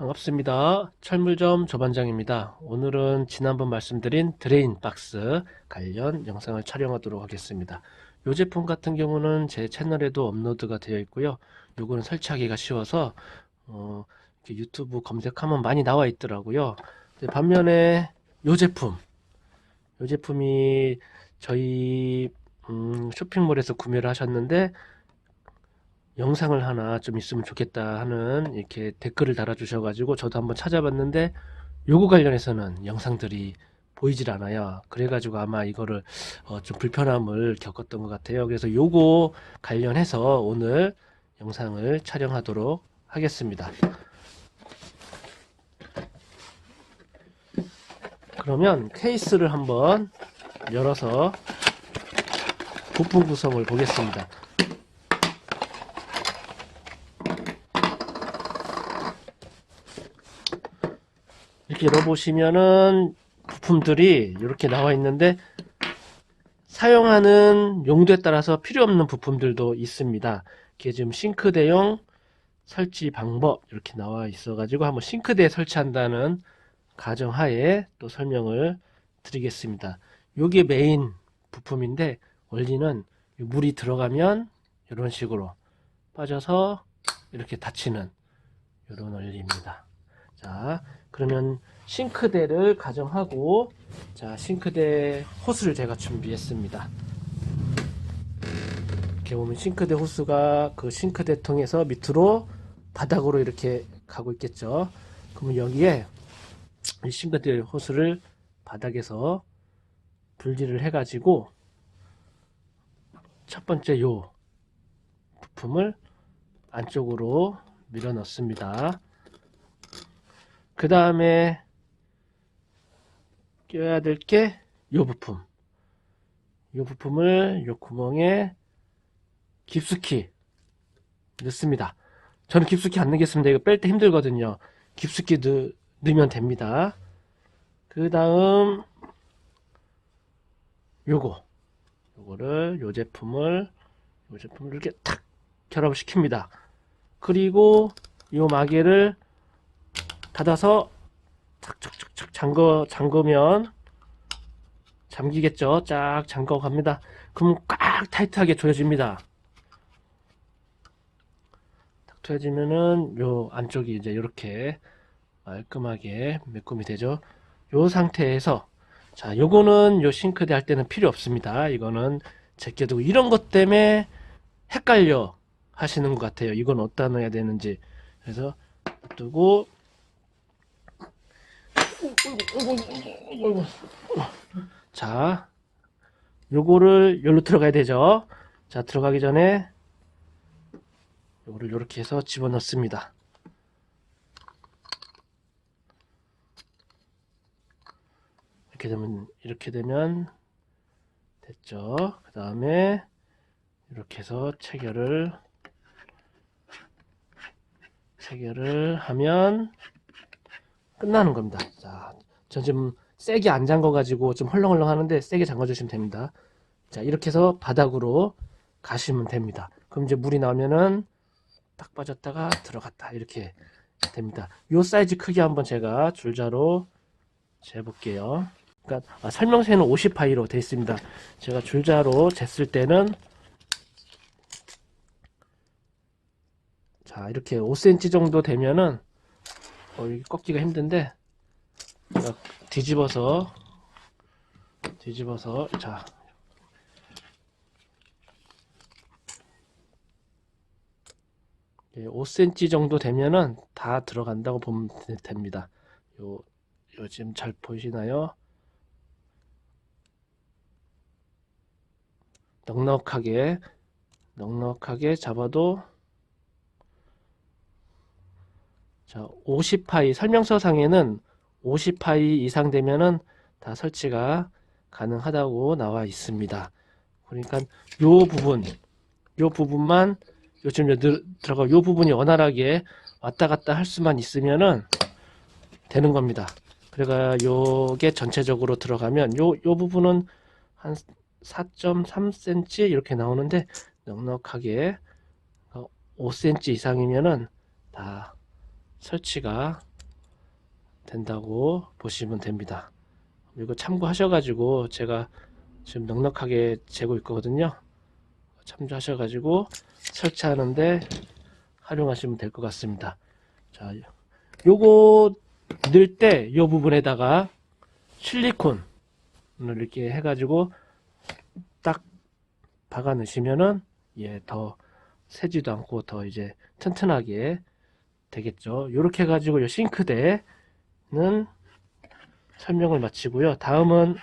반갑습니다. 철물점 조반장입니다. 오늘은 지난번 말씀드린 드레인 박스 관련 영상을 촬영하도록 하겠습니다. 이 제품 같은 경우는 제 채널에도 업로드가 되어 있고요. 요거는 설치하기가 쉬워서 어, 유튜브 검색하면 많이 나와 있더라고요. 반면에 이 제품, 이 제품이 저희 음, 쇼핑몰에서 구매를 하셨는데 영상을 하나 좀 있으면 좋겠다 하는 이렇게 댓글을 달아주셔가지고 저도 한번 찾아봤는데 요거 관련해서는 영상들이 보이질 않아요. 그래가지고 아마 이거를 어, 좀 불편함을 겪었던 것 같아요. 그래서 요거 관련해서 오늘 영상을 촬영하도록 하겠습니다. 그러면 케이스를 한번 열어서 부품 구성을 보겠습니다. 이렇게 열어보시면은 부품들이 이렇게 나와 있는데 사용하는 용도에 따라서 필요 없는 부품들도 있습니다. 이게 지금 싱크대용 설치 방법 이렇게 나와 있어 가지고 한번 싱크대에 설치한다는 가정하에 또 설명을 드리겠습니다. 요게 메인 부품인데 원리는 물이 들어가면 이런 식으로 빠져서 이렇게 닫히는 이런 원리입니다. 자, 그러면 싱크대를 가정하고 자, 싱크대 호스를 제가 준비했습니다. 이렇게 보면 싱크대 호스가 그 싱크대 통해서 밑으로 바닥으로 이렇게 가고 있겠죠. 그러면 여기에 이 싱크대 호스를 바닥에서 분리를 해가지고 첫 번째 요 부품을 안쪽으로 밀어 넣습니다. 그 다음에 껴야 될게요 부품. 요 부품을 요 구멍에 깊숙이 넣습니다. 저는 깊숙이 안 넣겠습니다. 이거 뺄 때 힘들거든요. 깊숙이 넣, 넣으면 됩니다. 그 다음 요거 요거를 요 제품을 요 제품을 이렇게 탁 결합을 시킵니다. 그리고 요 마개를 닫아서 착착착착 잠궈 잠그면 잠기겠죠. 쫙 잠궈 갑니다. 그럼 꽉 타이트하게 조여집니다. 딱 조여지면은 요 안쪽이 이제 이렇게 말끔하게 매꿈이 되죠. 요 상태에서 자, 요거는 요 싱크대 할 때는 필요 없습니다. 이거는 제껴두고 이런 것 때문에 헷갈려 하시는 것 같아요. 이건 어디다 넣어야 되는지. 그래서 두고 자, 요거를 여기로 들어가야 되죠. 자, 들어가기 전에 요거를 이렇게 해서 집어넣습니다. 이렇게 되면 이렇게 되면 됐죠. 그 다음에 이렇게 해서 체결을 체결을 하면 끝나는 겁니다. 자, 전 지금 세게 안 잠궈 가지고 좀 헐렁헐렁 하는데 세게 잠궈 주시면 됩니다. 자, 이렇게 해서 바닥으로 가시면 됩니다. 그럼 이제 물이 나오면은 딱 빠졌다가 들어갔다 이렇게 됩니다. 요 사이즈 크기 한번 제가 줄자로 재볼게요. 그러니까 아, 설명서에는 50파이로 되어 있습니다. 제가 줄자로 쟀을 때는 자 이렇게 5cm 정도 되면은 어, 꺾기가 힘든데 뒤집어서 뒤집어서 자 예, 5cm 정도 되면은 다 들어간다고 보면 되- 됩니다. 요, 요 지금 잘 보이시나요? 넉넉하게 넉넉하게 잡아도 자 50파이 설명서 상에는 50파이 이상 되면은 다 설치가 가능하다고 나와 있습니다. 그러니까 요 부분 요 부분만 요즘 들어가 요 부분이 원활하게 왔다 갔다 할 수만 있으면은 되는 겁니다. 그래가 요게 전체적으로 들어가면 요 요 부분은 한 4.3cm 이렇게 나오는데 넉넉하게 5cm 이상이면은 다 설치가 된다고 보시면 됩니다. 이거 참고하셔가지고 제가 지금 넉넉하게 재고 있거든요. 참조하셔가지고 설치하는데 활용하시면 될 것 같습니다. 자, 요거 넣을 때 요 부분에다가 실리콘을 이렇게 해가지고 딱 박아 넣으시면은 예, 더 새지도 않고 더 이제 튼튼하게 되겠죠. 요렇게 해가지고 요 싱크대는 설명을 마치고요. 다음은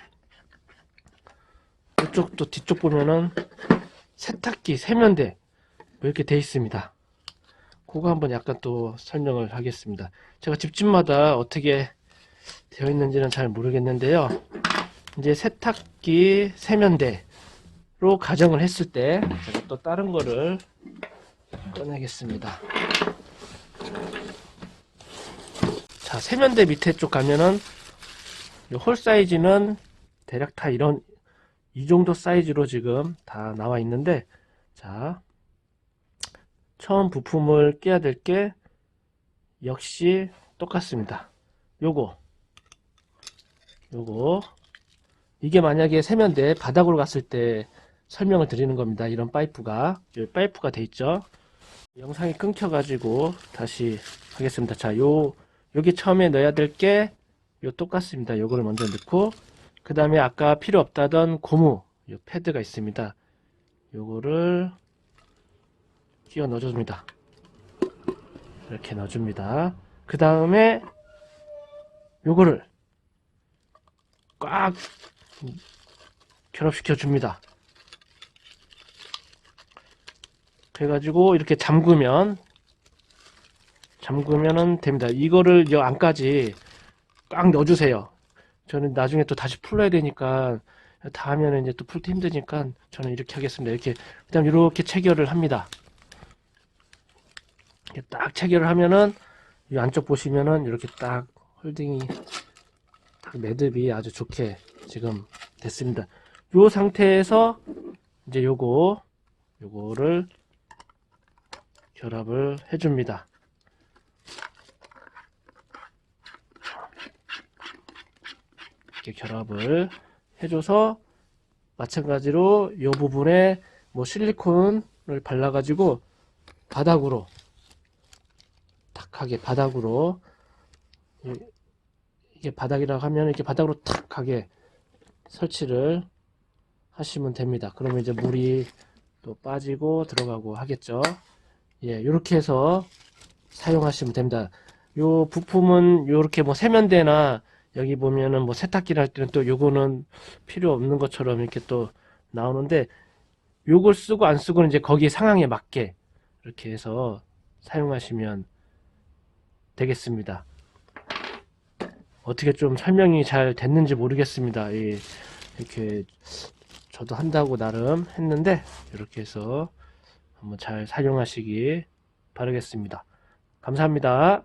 이쪽 또 뒤쪽 보면은 세탁기 세면대 뭐 이렇게 돼 있습니다. 그거 한번 약간 또 설명을 하겠습니다. 제가 집집마다 어떻게 되어 있는지는 잘 모르겠는데요. 이제 세탁기 세면대로 가정을 했을 때 제가 또 다른 거를 꺼내겠습니다. 자, 세면대 밑에 쪽 가면은 이홀 사이즈는 대략 다 이런 이 정도 사이즈로 지금 다 나와 있는데 자 처음 부품을 끼야 될 게 역시 똑같습니다. 요거. 요거. 이게 만약에 세면대 바닥으로 갔을 때 설명을 드리는 겁니다. 이런 파이프가. 여기 파이프가 돼 있죠 영상이 끊겨 가지고 다시 하겠습니다 자 요 여기 처음에 넣어야 될 게 요 똑같습니다 요거를 먼저 넣고 그 다음에 아까 필요 없다던 고무 요 패드가 있습니다. 요거를 끼워 넣어줍니다. 이렇게 넣어줍니다. 그 다음에 요거를 꽉 결합시켜 줍니다. 그래가지고 이렇게 잠그면 잠그면은 됩니다. 이거를 여 안까지 꽉 넣어주세요. 저는 나중에 또 다시 풀어야 되니까 다 하면은 이제 또 풀기 힘드니까 저는 이렇게 하겠습니다. 이렇게 그다음 이렇게 체결을 합니다. 이렇게 딱 체결을 하면은 이 안쪽 보시면은 이렇게 딱 홀딩이 딱 매듭이 아주 좋게 지금 됐습니다. 요 상태에서 이제 요거 요거를 결합을 해줍니다. 이렇게 결합을 해줘서 마찬가지로 이 부분에 뭐 실리콘을 발라가지고 바닥으로 탁하게 바닥으로 이- 이게 바닥이라고 하면 이렇게 바닥으로 탁하게 설치를 하시면 됩니다. 그러면 이제 물이 또 빠지고 들어가고 하겠죠. 예, 이렇게 해서 사용하시면 됩니다. 요 부품은 요렇게 뭐 세면대나 여기 보면은 뭐 세탁기를 할 때는 또 요거는 필요 없는 것처럼 이렇게 또 나오는데 요걸 쓰고 안 쓰고는 이제 거기 상황에 맞게 이렇게 해서 사용하시면 되겠습니다. 어떻게 좀 설명이 잘 됐는지 모르겠습니다. 이 이렇게 저도 한다고 나름 했는데 이렇게 해서 한번 잘 사용하시기 바라겠습니다. 감사합니다.